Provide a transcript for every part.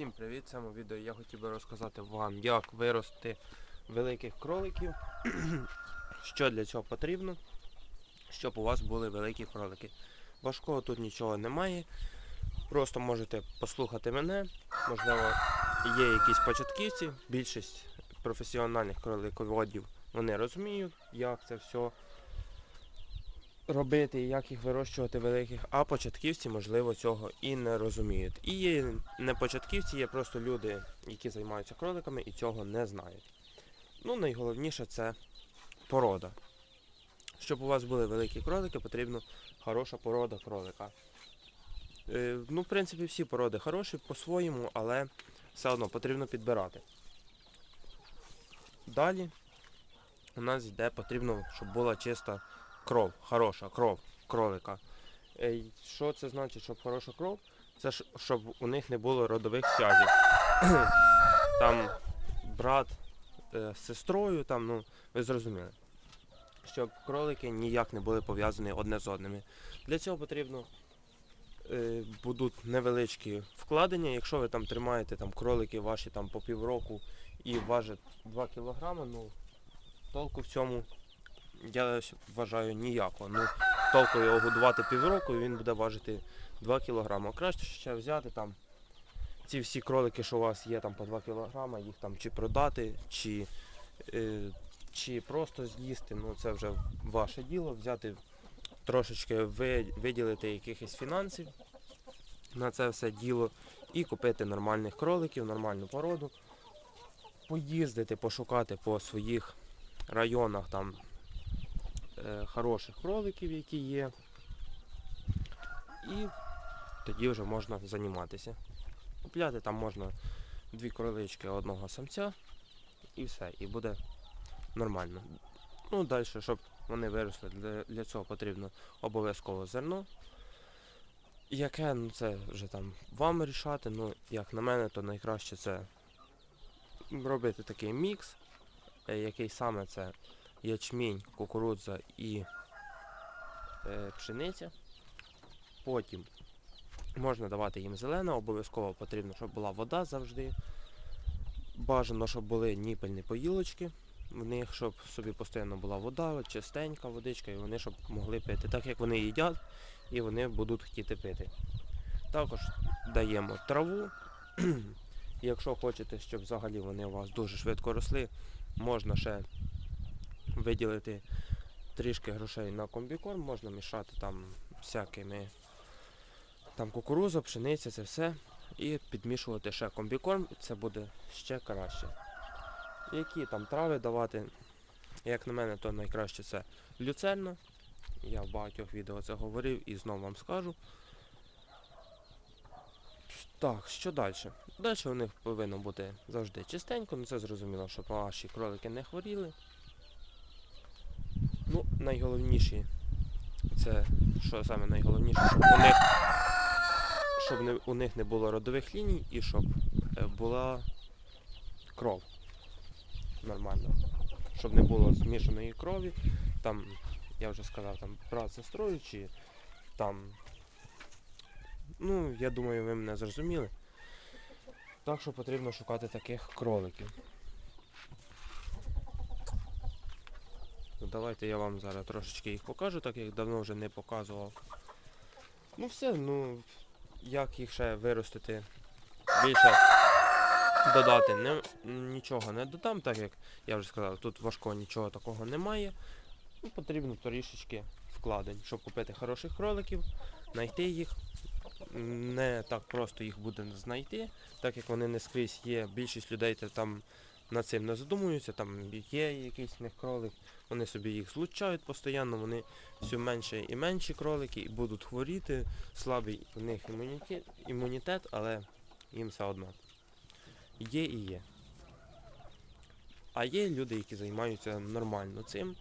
Всім привіт! В цьому відео я хотів би розказати вам, як вирости великих кроликів, що для цього потрібно, щоб у вас були великі кролики. Важкого тут нічого немає. Просто можете послухати мене. Можливо, є якісь початківці. Більшість професіональних кролиководів вони розуміють, як це все робити, і як їх вирощувати великих, а початківці, можливо, цього і не розуміють. І є не початківці, є просто люди, які займаються кроликами і цього не знають. Ну, найголовніше це порода. Щоб у вас були великі кролики, потрібна хороша порода кролика. Е, ну, в принципі, всі породи хороші по-своєму, але все одно потрібно підбирати. Далі у нас йде потрібно, щоб була чиста кров, хороша кров кролика. Е, Що це значить, щоб хороша кров? Це щоб у них не було родових зв'язів. там брат е, з сестрою, там, ну, ви зрозуміли. Щоб кролики ніяк не були пов'язані одне з одними. Для цього потрібно е, будуть невеличкі вкладення. Якщо ви там тримаєте там, кролики ваші там, по півроку і важать 2 кг, ну, толку в цьому я вважаю ніякого. Ну, толку його годувати півроку і він буде важити 2 кг. Краще ще взяти там ці всі кролики, що у вас є там по 2 кг, їх там чи продати, чи, е, чи просто з'їсти. Ну це вже ваше діло. Взяти трошечки виділити якихось фінансів на це все діло і купити нормальних кроликів, нормальну породу. Поїздити, пошукати по своїх районах там хороших кроликів, які є. І тоді вже можна займатися. Купляти там можна дві кролички одного самця і все, і буде нормально. Ну, далі, щоб вони виросли, для, для цього потрібно обов'язково зерно. Яке, ну це вже там вам рішати, ну, як на мене, то найкраще це робити такий мікс, е, який саме це ячмінь, кукурудза і е, пшениця. Потім можна давати їм зелене, обов'язково потрібно, щоб була вода завжди. Бажано, щоб були ніпельні поїлочки в них, щоб собі постійно була вода, чистенька водичка, і вони щоб могли пити. Так як вони їдять і вони будуть хотіти пити. Також даємо траву. Якщо хочете, щоб взагалі вони у вас дуже швидко росли, можна ще виділити трішки грошей на комбікорм, можна мішати там всякими там кукуруза, пшениця, це все. І підмішувати ще комбікорм, це буде ще краще. Які там трави давати, як на мене, то найкраще це люцерна. Я в багатьох відео це говорив і знову вам скажу. Так, що далі? Далі у них повинно бути завжди чистенько, ну це зрозуміло, щоб ваші кролики не хворіли. Ну, найголовніше, це що саме найголовніше, щоб у них, щоб не, у них не було родових ліній і щоб е, була кров нормальна. Щоб не було змішаної крові. Там, я вже сказав, там брат сестрою чи там. Ну, я думаю, ви мене зрозуміли. Так що потрібно шукати таких кроликів. Ну, давайте я вам зараз трошечки їх покажу, так як давно вже не показував. Ну все, ну як їх ще виростити більше додати не, нічого не додам, так як я вже сказав, тут важкого нічого такого немає. Ну, потрібно трішечки вкладень, щоб купити хороших кроликів, знайти їх. Не так просто їх буде знайти, так як вони не скрізь є. Більшість людей там над цим не задумуються, там є якийсь в них кролик, вони собі їх злучають постійно, вони все менше і менші кролики і будуть хворіти, слабий у них імунітет, але їм все одно. Є і є. А є люди, які займаються нормально цим.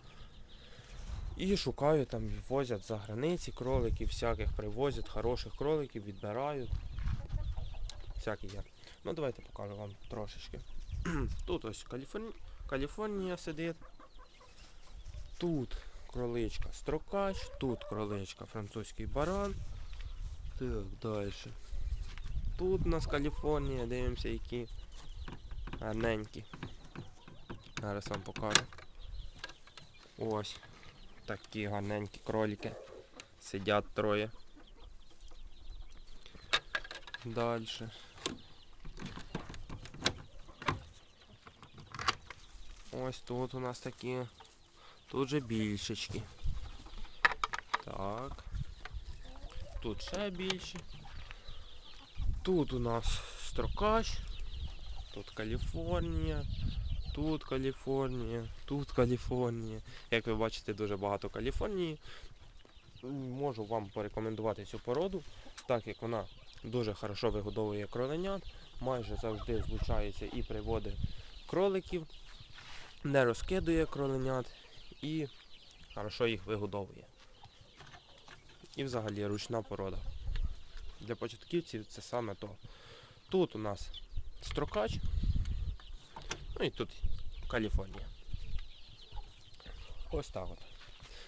І шукають там, возять за границі кроликів, всяких привозять, хороших кроликів, відбирають. Всякі є. Ну давайте покажу вам трошечки. Тут ось Каліфорні... Каліфорнія сидить. Тут кроличка строкач, тут кроличка французький баран. Так, далі. Тут у нас Каліфорнія, дивимося, які гарненькі. Зараз вам покажу. Ось такі гарненькі кролики. Сидять троє. Дальше. Ось тут у нас такі. Тут же більшечки. Так. Тут ще більші. Тут у нас строкач. Тут Каліфорнія. Тут Каліфорнія. Тут Каліфорнія. Як ви бачите, дуже багато Каліфорнії. Можу вам порекомендувати цю породу, так як вона дуже хорошо вигодовує кроленят, майже завжди злучається і приводить кроликів, не розкидує кроленят і хорошо їх вигодовує. І взагалі ручна порода. Для початківців це саме то. Тут у нас строкач, ну і тут Каліфорнія. Ось так от.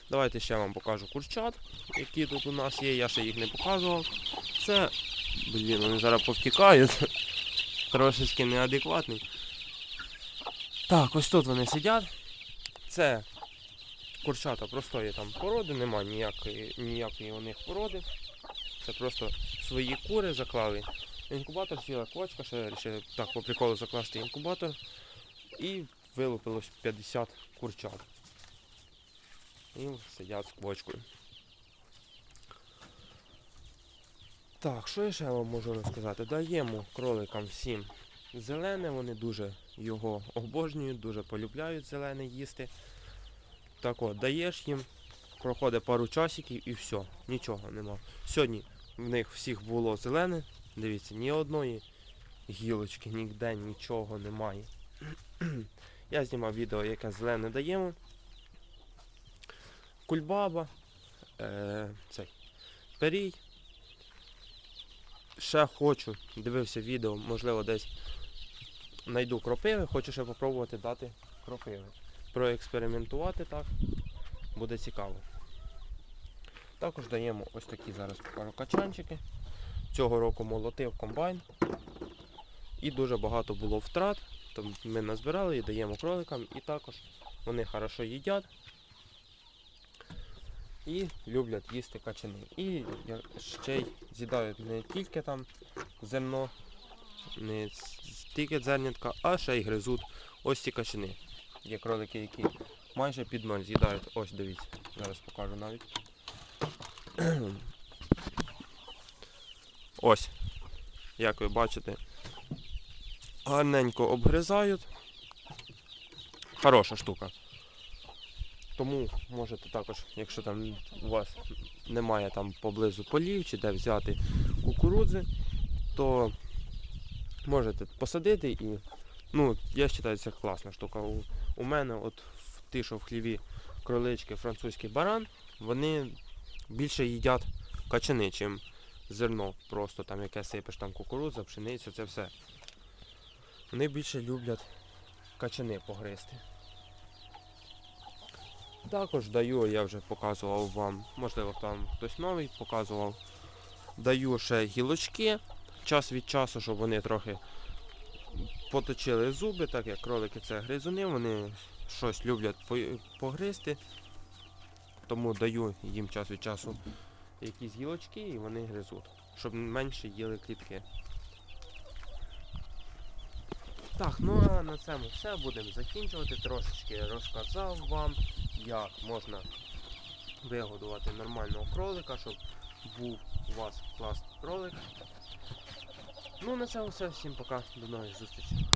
Давайте ще вам покажу курчат, які тут у нас є, я ще їх не показував. Це, блін, вони зараз повтікають. Трошечки неадекватний. Так, ось тут вони сидять. Це курчата простої там породи, нема ніякої, ніякої у них породи. Це просто свої кури заклали. Інкубатор сіла квочка, ще вирішили так по приколу закласти інкубатор. І вилупилось 50 курчат. І сидять з квочкою. Так, що я ще вам можу розказати? Даємо кроликам всім зелене, вони дуже його обожнюють, дуже полюбляють зелене їсти. Так от, даєш їм, проходить пару часиків і все, нічого нема. Сьогодні в них всіх було зелене, дивіться, ні одної гілочки, ніде нічого немає. Я знімав відео, яке зелене даємо. Кульбаба, е, цей, перій. Ще хочу, дивився відео, можливо, десь знайду кропиви, хочу ще попробувати дати кропиви. Проекспериментувати так, буде цікаво. Також даємо ось такі зараз покажу качанчики. Цього року молотив комбайн. І дуже багато було втрат. То ми назбирали і даємо кроликам. І також вони хорошо їдять і люблять їсти качани. І ще й з'їдають не тільки там зерно, не с- тільки зернятка, а ще й гризуть ось ці качани. Є кролики, які майже під ноль з'їдають. Ось дивіться, зараз покажу навіть. Ось, як ви бачите, гарненько обгризають. Хороша штука. Тому можете також, якщо там у вас немає там поблизу полів чи де взяти кукурудзи, то можете посадити і ну, я вважаю, це класна штука. У, у мене от ті, що в хліві кролички, французький баран, вони більше їдять качани, чим зерно. Просто там яке сипеш там кукурудза, пшеницю, це все. Вони більше люблять качани погризти. Також даю, я вже показував вам, можливо там хтось новий показував. Даю ще гілочки час від часу, щоб вони трохи поточили зуби, так як кролики це гризуни, вони щось люблять погризти. Тому даю їм час від часу якісь гілочки і вони гризуть, щоб менше їли клітки. Так, ну а на цьому все будемо закінчувати. Трошечки розказав вам, як можна вигодувати нормального кролика, щоб був у вас класний кролик. Ну на цьому все. Всім пока, до нових зустрічей.